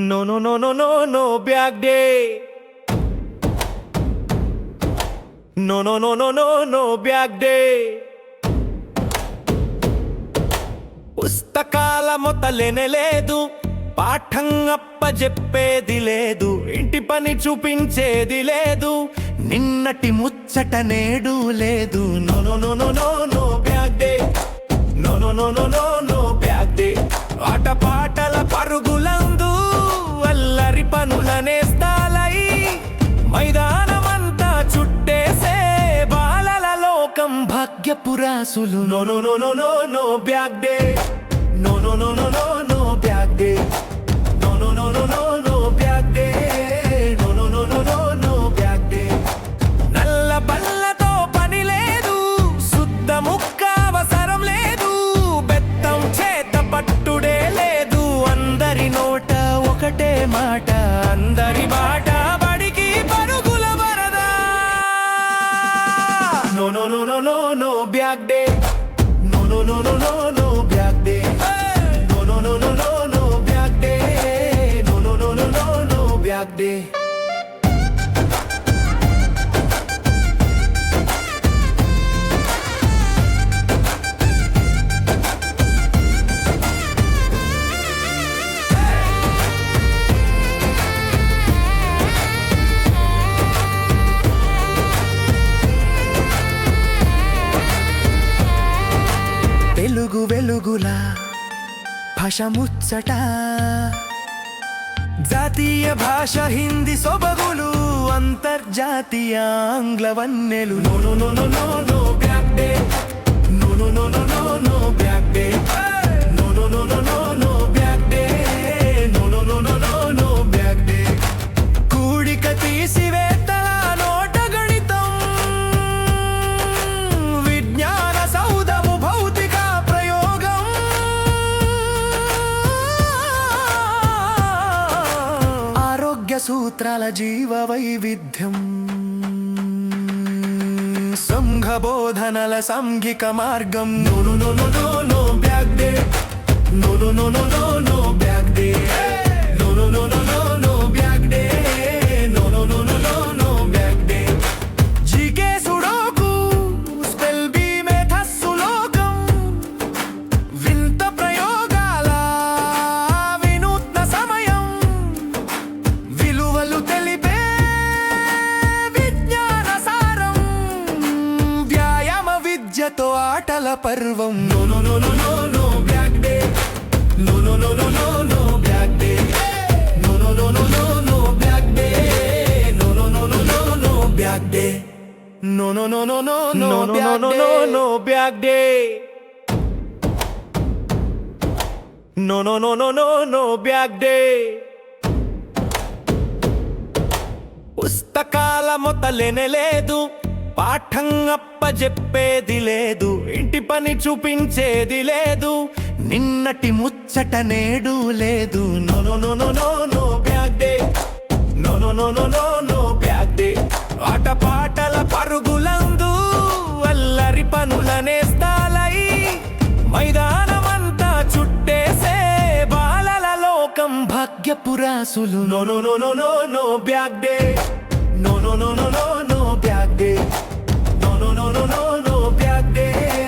No, no, no, no, no, no, back day. No, no, no, no, no, no, back day. పుస్తకాల మొదలెనే లేదు పాఠం అప్పజెప్పేది లేదు ఇంటి పని చూపించేది లేదు నిన్నటి ముచ్చట నేడు లేదు no no no no no no bag day no no no no no no bag day ఆట పాటల పరుగులం పనులనే పనులనేస్తాలై మైదానమంతా చుట్టేసే బాలల లోకం భాగ్యపురాసులు no no no no no no bag day no no no no no no bag day no no no no no no, no, no. రంగుల భాష ముచ్చట జాతీయ భాష హిందీ సొబగులు అంతర్జాతీయ ఆంగ్ల వన్నెలు no no no no no no bag day no no no no no no bag day సూత్రాల జీవ వైవిధ్యం. సంఘబోధనల సాంఘిక మార్గం. నోను నోను నో నో బ్యాక్ డే. నోను నోను నో విద్యతో ఆటల పర్వం. No no no no no no day no no no no no no day no no no no no no day no no no no no no day no no no no no no no no no no day No, no, no, no, no, no, పుస్తకాల మొత్తలేనే లేదు. పాఠం అప్పజెప్పేది లేదు ఇంటి పని చూపించేది లేదు నిన్నటి ముచ్చట నేడు లేదు no no no no no no bag day no no no no no no bag day ఆట పాటల పరుగులందు అల్లరి పనులనేస్తాలై మైదానమంతా చుట్టేసే బాలల లోకం భాగ్యపురాసులు no no no no no no bag day no no no no no no no, no, no, back there.